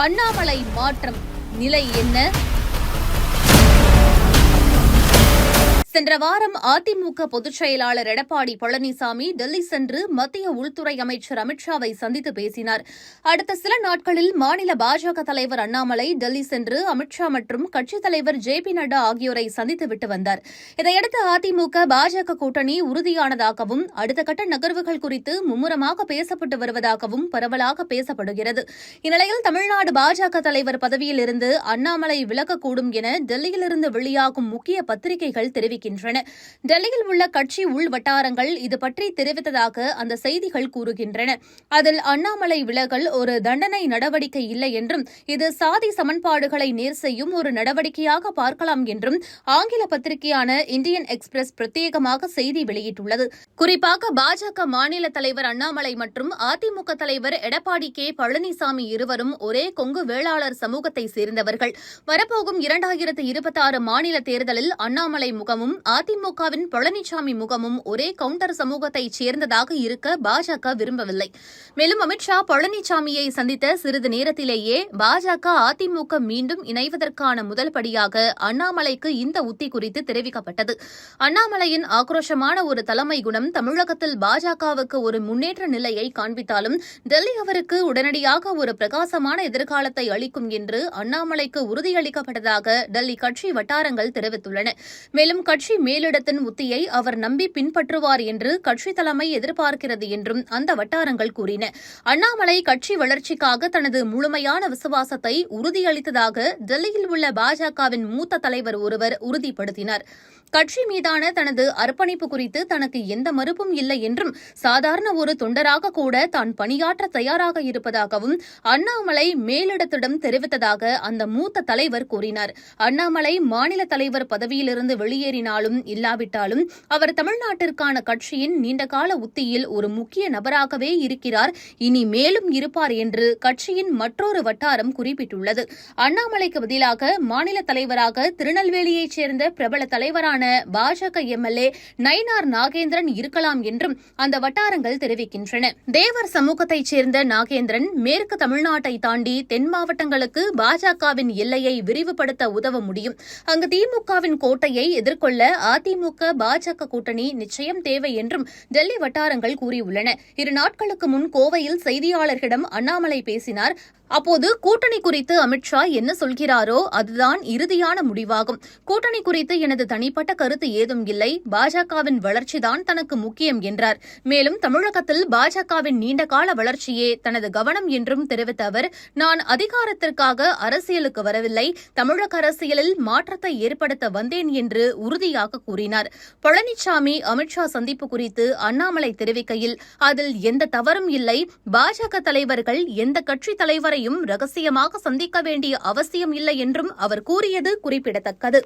அண்ணாமலை மாற்றம் நிலை என்ன? சென்ற வாரம் அதிமுக பொதுச் செயலாளர் எடப்பாடி பழனிசாமி டெல்லி சென்று மத்திய உள்துறை அமைச்சர் அமித்ஷாவை சந்தித்து பேசினார். அடுத்த சில நாட்களில் மாநில பாஜக தலைவர் அண்ணாமலை டெல்லி சென்று அமித்ஷா மற்றும் கட்சித் தலைவர் ஜே பி நட்டா ஆகியோரை சந்தித்துவிட்டு வந்தார். இதையடுத்து அதிமுக பாஜக கூட்டணி உறுதியானதாகவும் அடுத்த கட்ட நகர்வுகள் குறித்து மும்முரமாக பேசப்பட்டு வருவதாகவும் பரவலாக பேசப்படுகிறது. இந்நிலையில் தமிழ்நாடு பாஜக தலைவர் பதவியில் இருந்து அண்ணாமலை விலகக்கூடும் என டெல்லியிலிருந்து வெளியாகும் முக்கிய பத்திரிகைகள் தெரிவிக்கின்றன டெல்லியில் உள்ள கட்சி உள் வட்டாரங்கள் இது பற்றி தெரிவித்ததாக அந்த செய்திகள் கூறுகின்றன. அதில் அண்ணாமலை விலகல் ஒரு தண்டனை நடவடிக்கை இல்லை என்றும் இது சாதி சமன்பாடுகளை நேர் செய்யும் ஒரு நடவடிக்கையாக பார்க்கலாம் என்றும் ஆங்கில பத்திரிகையான இந்தியன் எக்ஸ்பிரஸ் பிரத்யேகமாக செய்தி வெளியிட்டுள்ளது. குறிப்பாக பாஜக மாநில தலைவர் அண்ணாமலை மற்றும் அதிமுக தலைவர் எடப்பாடி கே. பழனிசாமி இருவரும் ஒரே கொங்கு வேளாளர் சமூகத்தை சேர்ந்தவர்கள். வரப்போகும் இரண்டாயிரத்து இருபத்தாறு மாநில தேர்தலில் அண்ணாமலை முகமும் முகமும் அதிமுகவின் பழனிசாமி முகமும் ஒரே கவுண்டர் சமூகத்தைச் சேர்ந்ததாக இருக்க பாஜக விரும்பவில்லை. மேலும் அமித்ஷா பழனிசாமியை சந்தித்த சிறிது நேரத்திலேயே பாஜக அதிமுக மீண்டும் இணைவதற்கான முதல் படியாக அண்ணாமலைக்கு இந்த உத்தி குறித்து தெரிவிக்கப்பட்டது. அண்ணாமலையின் ஆக்ரோஷமான ஒரு தலைமை குணம் தமிழகத்தில் பாஜகவுக்கு ஒரு முன்னேற்ற நிலையை காண்பித்தாலும் டெல்லி அவருக்கு உடனடியாக ஒரு பிரகாசமான எதிர்காலத்தை அளிக்கும் என்று அண்ணாமலைக்கு உறுதியளிக்கப்பட்டதாக டெல்லி கட்சி வட்டாரங்கள் தெரிவித்துள்ளன. மேலும் கட்சி கட்சி மேலிடத்தின் உத்தியை அவர் நம்பி பின்பற்றுவார் என்று கட்சி தலைமை எதிர்பார்க்கிறது என்றும் அந்த வட்டாரங்கள் கூறின. அண்ணாமலை கட்சி வளர்ச்சிக்காக தனது முழுமையான விசுவாசத்தை உறுதியளித்ததாக டெல்லியில் உள்ள பாஜகவின் மூத்த தலைவர் ஒருவர் உறுதிப்படுத்தினார். கட்சி மீதான தனது அர்ப்பணிப்பு குறித்து தனக்கு எந்த மறுப்பும் இல்லை என்றும் சாதாரண ஒரு தொண்டராக கூட தான் பணியாற்ற தயாராக இருப்பதாகவும் அண்ணாமலை மேலிடத்திடம் தெரிவித்ததாக அந்த மூத்த தலைவர் கூறினார். அண்ணாமலை மாநில தலைவர் பதவியிலிருந்து வெளியேறினார் வெளியேறினாலும் இல்லாவிட்டாலும் அவர் தமிழ்நாட்டிற்கான கட்சியின் நீண்டகால உத்தியில் ஒரு முக்கிய நபராகவே இருக்கிறார். இனி மேலும் இருப்பார் என்று கட்சியின் மற்றொரு வட்டாரம் குறிப்பிட்டுள்ளது. அண்ணாமலைக்கு பதிலாக மாநில தலைவராக திருநெல்வேலியைச் சேர்ந்த பிரபல தலைவரான பாஜக எம்எல்ஏ நயினார் நாகேந்திரன் இருக்கலாம் என்றும் அந்த வட்டாரங்கள் தெரிவிக்கின்றன. தேவர் சமூகத்தைச் சேர்ந்த நாகேந்திரன் மேற்கு தமிழ்நாட்டை தாண்டி தென் மாவட்டங்களுக்கு பாஜகவின் எல்லையை விரிவுபடுத்த உதவ முடியும். அங்கு திமுகவின் கோட்டையை எதிர்கொள்ள அதிமுக பாஜக கூட்டணி நிச்சயம் தேவை என்றும் டெல்லி வட்டாரங்கள் கூறியுள்ளன. இரு நாட்களுக்கு முன் கோவையில் செய்தியாளர்களிடம் அண்ணாமலை பேசினார் அப்போது கூட்டணி குறித்து அமித்ஷா என்ன சொல்கிறாரோ அதுதான் இறுதியான முடிவாகும். கூட்டணி குறித்து எனது தனிப்பட்ட கருத்து ஏதும் இல்லை. பாஜகவின் வளர்ச்சிதான் தனக்கு முக்கியம் என்றார். மேலும் தமிழகத்தில் பாஜகவின் நீண்டகால வளர்ச்சியே தனது கவனம் என்றும் தெரிவித்த அவர் நான் அதிகாரத்திற்காக அரசியலுக்கு வரவில்லை. தமிழக அரசியலில் மாற்றத்தை ஏற்படுத்த வந்தேன் என்று உறுதியாக கூறினார். பழனிசாமி அமித்ஷா சந்திப்பு குறித்து அண்ணாமலை தெரிவிக்கையில் அதில் எந்த தவறும் இல்லை. பாஜக தலைவர்கள் எந்த கட்சி தலைவரை தலைவரையும் ரகசியமாக சந்திக்க வேண்டிய அவசியம் இல்லை என்றும் அவர் கூறியது குறிப்பிடத்தக்கது.